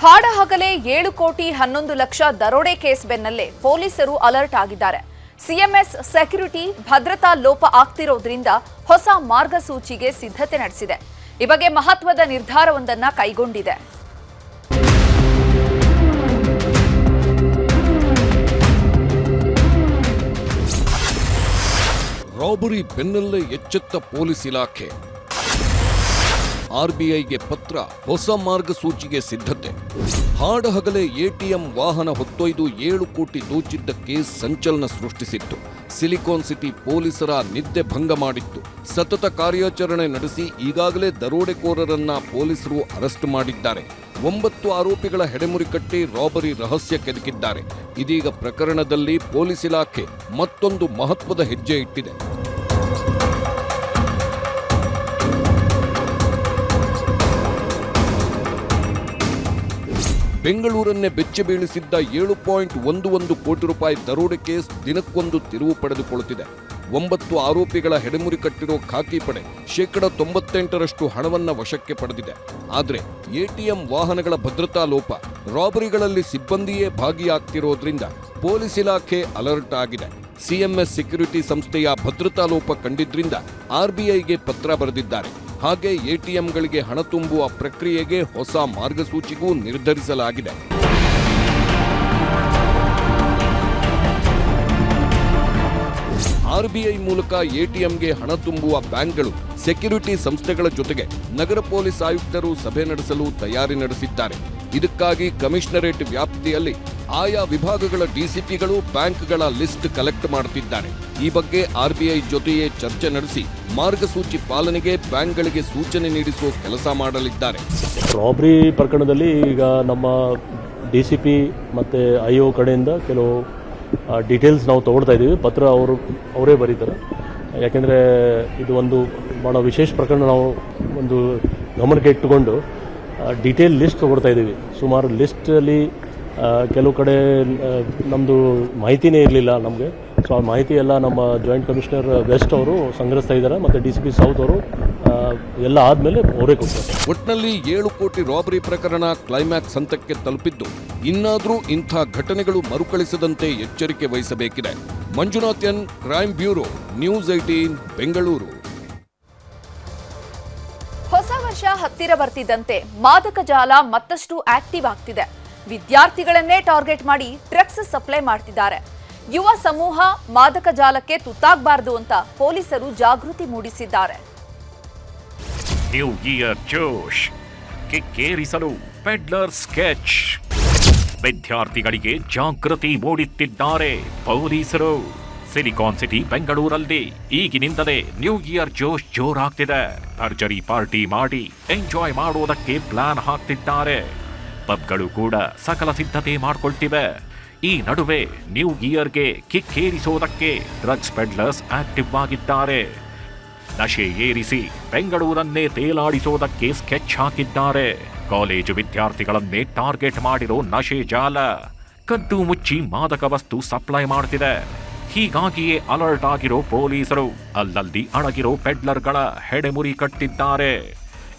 ಹಾಡಹಗಲೇ ಏಳು ಕೋಟಿ ಹನ್ನೊಂದು ಲಕ್ಷ ದರೋಡೆ ಕೇಸ್ ಬೆನ್ನಲ್ಲೇ ಪೊಲೀಸರು ಅಲರ್ಟ್ ಆಗಿದ್ದಾರೆ. ಸಿಎಂಎಸ್ ಸೆಕ್ಯುರಿಟಿ ಭದ್ರತಾ ಲೋಪ ಆಗ್ತಿರೋದ್ರಿಂದ ಹೊಸ ಮಾರ್ಗಸೂಚಿಗೆ ಸಿದ್ಧತೆ ನಡೆಸಿದೆ. ಈ ಬಗ್ಗೆ ಮಹತ್ವದ ನಿರ್ಧಾರವೊಂದನ್ನ ಕೈಗೊಂಡಿದೆ. ರಾಬರಿ ಬೆನ್ನಲ್ಲೇ ಎಚ್ಚೆತ್ತ ಪೊಲೀಸ್ ಇಲಾಖೆ. ಆರ್ಬಿಐಗೆ ಪತ್ರ, ಹೊಸ ಮಾರ್ಗಸೂಚಿಗೆ ಸಿದ್ಧತೆ. ಹಾಡಹಗಲೇ ಎಟಿಎಂ ವಾಹನ ಹೊತ್ತೊಯ್ದು ಏಳು ಕೋಟಿ ದೋಚಿದ್ದ ಕೇಸ್ ಸಂಚಲನ ಸೃಷ್ಟಿಸಿತ್ತು. ಸಿಲಿಕಾನ್ ಸಿಟಿ ಪೊಲೀಸರ ನಿದ್ದೆ ಭಂಗ ಮಾಡಿತ್ತು. ಸತತ ಕಾರ್ಯಾಚರಣೆ ನಡೆಸಿ ಈಗಾಗಲೇ ದರೋಡೆಕೋರರನ್ನ ಪೊಲೀಸರು ಅರೆಸ್ಟ್ ಮಾಡಿದ್ದಾರೆ. ಒಂಬತ್ತು ಆರೋಪಿಗಳ ಹೆಡೆಮುರಿ ಕಟ್ಟಿ ರಾಬರಿ ರಹಸ್ಯ ಕೆದಕಿದ್ದಾರೆ. ಇದೀಗ ಪ್ರಕರಣದಲ್ಲಿ ಪೊಲೀಸ್ ಇಲಾಖೆ ಮತ್ತೊಂದು ಮಹತ್ವದ ಹೆಜ್ಜೆ ಇಟ್ಟಿದೆ. ಬೆಂಗಳೂರನ್ನೇ ಬೆಚ್ಚ ಬೀಳಿಸಿದ್ದ ಏಳು ಪಾಯಿಂಟ್ ಒಂದು ಒಂದು ಕೋಟಿ ರೂಪಾಯಿ ದರೋಡೆ ಕೇಸ್ ದಿನಕ್ಕೊಂದು ತಿರುವು ಪಡೆದುಕೊಳ್ಳುತ್ತಿದೆ. ಒಂಬತ್ತು ಆರೋಪಿಗಳ ಹೆಡೆಮುರಿ ಕಟ್ಟಿರೋ ಖಾಕಿ ಪಡೆ ಶೇಕಡ ತೊಂಬತ್ತೆಂಟರಷ್ಟು ಹಣವನ್ನು ವಶಕ್ಕೆ ಪಡೆದಿದೆ. ಆದರೆ ಎಟಿಎಂ ವಾಹನಗಳ ಭದ್ರತಾ ಲೋಪ ರಾಬರಿಗಳಲ್ಲಿ ಸಿಬ್ಬಂದಿಯೇ ಭಾಗಿಯಾಗ್ತಿರೋದ್ರಿಂದ ಪೊಲೀಸ್ ಇಲಾಖೆ ಅಲರ್ಟ್ ಆಗಿದೆ. ಸಿಎಂಎಸ್ ಸೆಕ್ಯುರಿಟಿ ಸಂಸ್ಥೆಯ ಭದ್ರತಾ ಲೋಪ ಕಂಡಿದ್ರಿಂದ ಆರ್ಬಿಐಗೆ ಪತ್ರ ಬರೆದಿದ್ದಾರೆ. ಹಾಗೆ ಎಟಿಎಂಗಳಿಗೆ ಹಣ ತುಂಬುವ ಪ್ರಕ್ರಿಯೆಗೆ ಹೊಸ ಮಾರ್ಗಸೂಚಿಗೂ ನಿರ್ಧರಿಸಲಾಗಿದೆ. ಆರ್ಬಿಐ ಮೂಲಕ ಎಟಿಎಂಗೆ ಹಣ ತುಂಬುವ ಬ್ಯಾಂಕ್ಗಳು ಸೆಕ್ಯುರಿಟಿ ಸಂಸ್ಥೆಗಳ ಜೊತೆಗೆ ನಗರ ಪೊಲೀಸ್ ಆಯುಕ್ತರು ಸಭೆ ನಡೆಸಲು ತಯಾರಿ ನಡೆಸಿದ್ದಾರೆ. ಇದಕ್ಕಾಗಿ ಕಮಿಷನರೇಟ್ ವ್ಯಾಪ್ತಿಯಲ್ಲಿ ಆಯಾ ವಿಭಾಗಗಳ ಡಿಸಿಪಿಗಳು ಬ್ಯಾಂಕ್ಗಳ ಲಿಸ್ಟ್ ಕಲೆಕ್ಟ್ ಮಾಡುತ್ತಿದ್ದಾರೆ ಈ ಬಗ್ಗೆ ಆರ್ಬಿಐ ಜೊತೆಯೇ ಚರ್ಚೆ ನಡೆಸಿ ಮಾರ್ಗಸೂಚಿ ಪಾಲನೆಗೆ ಬ್ಯಾಂಕ್ಗಳಿಗೆ ಸೂಚನೆ ನೀಡಿಸುವ ಕೆಲಸ ಮಾಡಲಿದ್ದಾರೆ. ರಾಬ್ರಿ ಪ್ರಕರಣದಲ್ಲಿ ಈಗ ನಮ್ಮ ಡಿ ಪಿ ಮತ್ತು ಒ ಕಡೆಯಿಂದ ಕೆಲವು ಡೀಟೇಲ್ಸ್ ನಾವು ತಗೊಳ್ತಾ ಇದ್ದೀವಿ. ಪತ್ರ ಅವರು, ಅವರೇ ಬರೀತಾರೆ. ಯಾಕೆಂದರೆ ಇದು ಒಂದು ಭಾಳ ವಿಶೇಷ ಪ್ರಕರಣ ನಾವು ಒಂದು ಗಮನಕ್ಕೆ ಇಟ್ಟುಕೊಂಡು ಡೀಟೇಲ್ ಲಿಸ್ಟ್ ತಗೊಳ್ತಾ ಇದ್ದೀವಿ. ಸುಮಾರು ಲಿಸ್ಟಲ್ಲಿ ಕೆಲವು ಕಡೆ ನಮ್ಮದು ಮಾಹಿತಿನೇ ಇರಲಿಲ್ಲ ನಮಗೆ. ಸೊ ಆ ಮಾಹಿತಿ ಎಲ್ಲ ನಮ್ಮ ಜಾಯಿಂಟ್ ಕಮಿಷನರ್ ವೆಸ್ಟ್ ಅವರು ಸಂಗ್ರಹಿಸ್ತಾ ಇದ್ದಾರೆ ಮತ್ತು ಡಿ ಸಿ ಪಿ ಸೌತ್ ಅವರು ಎಲ್ಲ ಆದಮೇಲೆ ಅವರೇ ಕೊಡ್ತಾರೆ. ಒಟ್ಟಿನಲ್ಲಿ ಏಳು ಕೋಟಿ ರಾಬರಿ ಪ್ರಕರಣ ಕ್ಲೈಮ್ಯಾಕ್ಸ್ ಹಂತಕ್ಕೆ ತಲುಪಿದ್ದು ಇನ್ನಾದರೂ ಇಂಥ ಘಟನೆಗಳು ಮರುಕಳಿಸದಂತೆ ಎಚ್ಚರಿಕೆ ವಹಿಸಬೇಕಿದೆ. Manjunath N crime bureau news eighteen Bengaluru ಹೊಸ ವರ್ಷ ಹತ್ತಿರ ಬರ್ತಿದ್ದಂತೆ ಮಾದಕ ಜಾಲ ಮತ್ತಷ್ಟು ಆಕ್ಟಿವ್ ಆಗ್ತಿದೆ. ವಿದ್ಯಾರ್ಥಿಗಳನ್ನೇ ಟಾರ್ಗೆಟ್ ಮಾಡಿ ಡ್ರಗ್ಸ್ ಸಪ್ಲೈ ಮಾಡ್ತಿದ್ದಾರೆ. ಯುವ ಸಮೂಹ ಮಾದಕ ಜಾಲಕ್ಕೆ ತುತ್ತಾಗಬಾರದು ಅಂತ ಪೊಲೀಸರು ಜಾಗೃತಿ ಮೂಡಿಸಿದ್ದಾರೆ. ನ್ಯೂ ಇಯರ್ ಜೋಶ್ ಕಿಕ್ಕೇರಿಸಲು ಪೆಡ್ಲರ್ ಸ್ಕೆಚ್ ವಿದ್ಯಾರ್ಥಿಗಳಿಗೆ ಜಾಗೃತಿ ಮೂಡಿತ್ತಿದ್ದಾರೆ ಪೊಲೀಸರು. ಸಿಲಿಕಾನ್ ಸಿಟಿ ಬೆಂಗಳೂರಲ್ಲಿ ಈಗಿನಿಂದಲೇ ನ್ಯೂ ಇಯರ್ ಜೋಶ್ ಜೋರಾಗ್ತಿದೆ. ಭರ್ಜರಿ ಪಾರ್ಟಿ ಮಾಡಿ ಎಂಜಾಯ್ ಮಾಡುವುದಕ್ಕೆ ಪ್ಲಾನ್ ಹಾಕ್ತಿದ್ದಾರೆ. ಪಬ್ಗಳು ಕೂಡ ಸಕಲ ಸಿದ್ಧತೆ ಮಾಡಿಕೊಳ್ತಿವೆ. ಈ ನಡುವೆ ನ್ಯೂ ಇಯರ್ಗೆ ಕಿಕ್ಕೇರಿಸೋದಕ್ಕೆ ಡ್ರಗ್ಸ್ ಪೆಡ್ಲರ್ಸ್ ಆಕ್ಟಿವ್ ಆಗಿದ್ದಾರೆ. ನಶೆ ಏರಿಸಿ ಬೆಂಗಳೂರನ್ನೇ ತೇಲಾಡಿಸೋದಕ್ಕೆ ಸ್ಕೆಚ್ ಹಾಕಿದ್ದಾರೆ. ಕಾಲೇಜು ವಿದ್ಯಾರ್ಥಿಗಳನ್ನೇ ಟಾರ್ಗೆಟ್ ಮಾಡಿರೋ ನಶೆ ಜಾಲ ಕದ್ದು ಮುಚ್ಚಿ ಮಾದಕ ವಸ್ತು ಸಪ್ಲೈ ಮಾಡ್ತಿದೆ. ಹೀಗಾಗಿಯೇ ಅಲರ್ಟ್ ಆಗಿರೋ ಪೊಲೀಸರು ಅಲ್ಲಲ್ಲಿ ಅಡಗಿರೋ ಪೆಡ್ಲರ್ಗಳ ಹೆಡೆಮುರಿ ಕಟ್ಟಿದ್ದಾರೆ.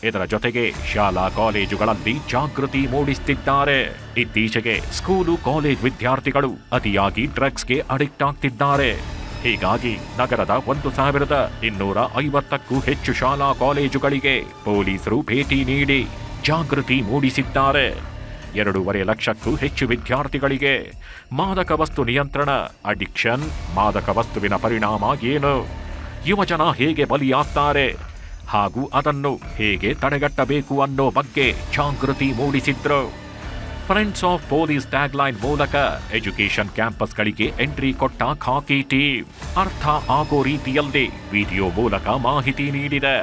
ಇದರ ಜೊತೆಗೆ ಶಾಲಾ ಕಾಲೇಜುಗಳಲ್ಲಿ ಜಾಗೃತಿ ಮೂಡಿಸುತ್ತಿದ್ದಾರೆ ಇತ್ತೀಚೆಗೆ ಸ್ಕೂಲು ಕಾಲೇಜ್ ವಿದ್ಯಾರ್ಥಿಗಳು ಅತಿಯಾಗಿ ಡ್ರಗ್ಸ್ಗೆ ಅಡಿಕ್ಟ್ ಆಗ್ತಿದ್ದಾರೆ. ಹೀಗಾಗಿ ನಗರದ ಒಂದು ಸಾವಿರದ ಇನ್ನೂರ ಐವತ್ತಕ್ಕೂ ಹೆಚ್ಚು ಶಾಲಾ ಕಾಲೇಜುಗಳಿಗೆ ಪೊಲೀಸರು ಭೇಟಿ ನೀಡಿ ಜಾಗೃತಿ ಮೂಡಿಸಿದ್ದಾರೆ. ಎರಡೂವರೆ ಲಕ್ಷಕ್ಕೂ ಹೆಚ್ಚು ವಿದ್ಯಾರ್ಥಿಗಳಿಗೆ ಮಾದಕ ವಸ್ತು ನಿಯಂತ್ರಣ, ಅಡಿಕ್ಷನ್, ಮಾದಕ ವಸ್ತುವಿನ ಪರಿಣಾಮ ಏನು? ಯುವಜನ ಹೇಗೆ ಬಲಿಯಾಗ್ತಾರೆ? ಹಾಗೂ ಅದನ್ನು ಹೇಗೆ ತಡೆಗಟ್ಟಬೇಕು ಅನ್ನೋ ಬಗ್ಗೆ ಜಾಗೃತಿ ಮೂಡಿಸಿದ್ರು. ಫ್ರೆಂಡ್ಸ್ ಆಫ್ ಪೊಲೀಸ್ ಟ್ಯಾಗ್ಲೈನ್ ಮೂಲಕ ಎಜುಕೇಷನ್ ಕ್ಯಾಂಪಸ್ಗಳಿಗೆ ಎಂಟ್ರಿ ಕೊಟ್ಟ ಖಾಕಿ ಟೀಮ್ ಅರ್ಥ ಆಗೋ ರೀತಿಯಲ್ಲಿ ವಿಡಿಯೋ ಮೂಲಕ ಮಾಹಿತಿ ನೀಡಿದೆ.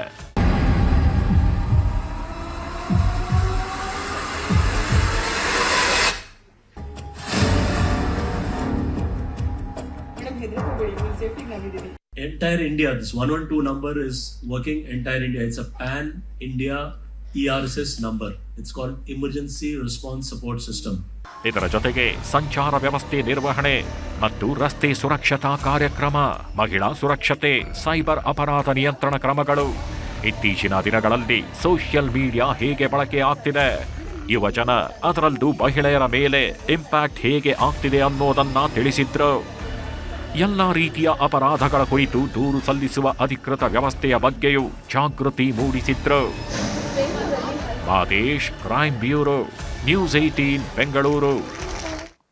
Entire India, this 112 number is working entire India. It's a pan India ERSS number. It's called Emergency Response Support System. ಇದರ ಜೊತೆಗೆ ಸಂಚಾರ ವ್ಯವಸ್ಥೆ ನಿರ್ವಹಣೆ ಮತ್ತು ರಸ್ತೆ ಸುರಕ್ಷತಾ ಕಾರ್ಯಕ್ರಮ ಮಹಿಳಾ ಸುರಕ್ಷತೆ ಸೈಬರ್ ಅಪರಾಧ ನಿಯಂತ್ರಣ ಕ್ರಮಗಳು ಇತ್ತೀಚಿನ ದಿನಗಳಲ್ಲಿ ಸೋಷಿಯಲ್ ಮೀಡಿಯಾ ಹೇಗೆ ಬಳಕೆ ಆಗ್ತಿದೆ ಯುವಜನ ಅದರಲ್ಲೂ ಮಹಿಳೆಯರ ಮೇಲೆ ಇಂಪ್ಯಾಕ್ಟ್ ಹೇಗೆ ಆಗ್ತಿದೆ ಅನ್ನೋದನ್ನ ತಿಳಿಸಿದ್ರು ಎಲ್ಲ ರೀತಿಯ ಅಪರಾಧಗಳ ಕುರಿತು ದೂರು ಸಲ್ಲಿಸುವ ಅಧಿಕೃತ ವ್ಯವಸ್ಥೆಯ ಬಗ್ಗೆಯೂ ಜಾಗೃತಿ ಮೂಡಿಸಿದ್ರು. Madesh crime bureau, news eighteen Bengaluru.